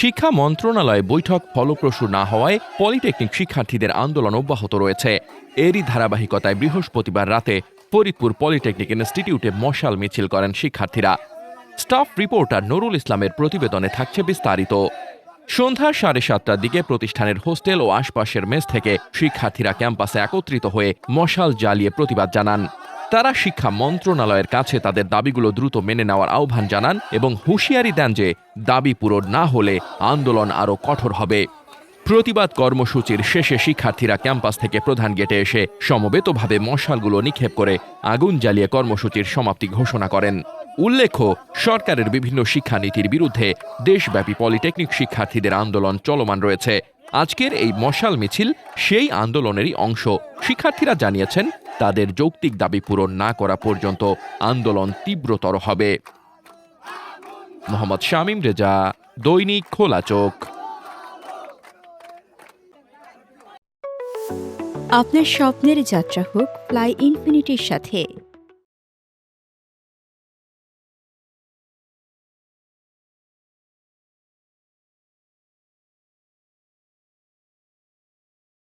শিক্ষা মন্ত্রণালয়ে বৈঠক ফলপ্রসূ না হওয়ায় পলিটেকনিক শিক্ষার্থীদের আন্দোলন অব্যাহত রয়েছে। এরই ধারাবাহিকতায় বৃহস্পতিবার রাতে ফরিদপুর পলিটেকনিক ইনস্টিটিউটে মশাল মিছিল করেন শিক্ষার্থীরা। স্টাফ রিপোর্টার নুরুল ইসলামের প্রতিবেদনে থাকছে বিস্তারিত। সন্ধ্যা সাড়ে সাতটার দিকে প্রতিষ্ঠানের হোস্টেল ও আশপাশের মেস থেকে শিক্ষার্থীরা ক্যাম্পাসে একত্রিত হয়ে মশাল জ্বালিয়ে প্রতিবাদ জানান। তারা শিক্ষা মন্ত্রণালয়ের কাছে তাদের দাবিগুলো দ্রুত মেনে নেওয়ার আহ্বান জানান এবং হুঁশিয়ারি দেন যে দাবি পূরণ না হলে আন্দোলন আরও কঠোর হবে। প্রতিবাদ কর্মসূচির শেষে শিক্ষার্থীরা ক্যাম্পাস থেকে প্রধান গেটে এসে সমবেতভাবে মশালগুলো নিক্ষেপ করে আগুন জ্বালিয়ে কর্মসূচির সমাপ্তি ঘোষণা করেন। উল্লেখ্য, সরকারের বিভিন্ন শিক্ষানীতির বিরুদ্ধে দেশব্যাপী পলিটেকনিক শিক্ষার্থীদের আন্দোলন চলমান রয়েছে। আজকের এই মশাল মিছিল সেই আন্দোলনেরই অংশ। শিক্ষার্থীরা জানিয়েছেন, তাদের যৌক্তিক দাবি পূরণ না করা পর্যন্ত আন্দোলন তীব্রতর হবে। মোহাম্মদ শামীম রেজা, দৈনিক খোলা চোখ। আপনার স্বপ্নের যাত্রা হোক, ফ্লাই ইনফিনিটির সাথে।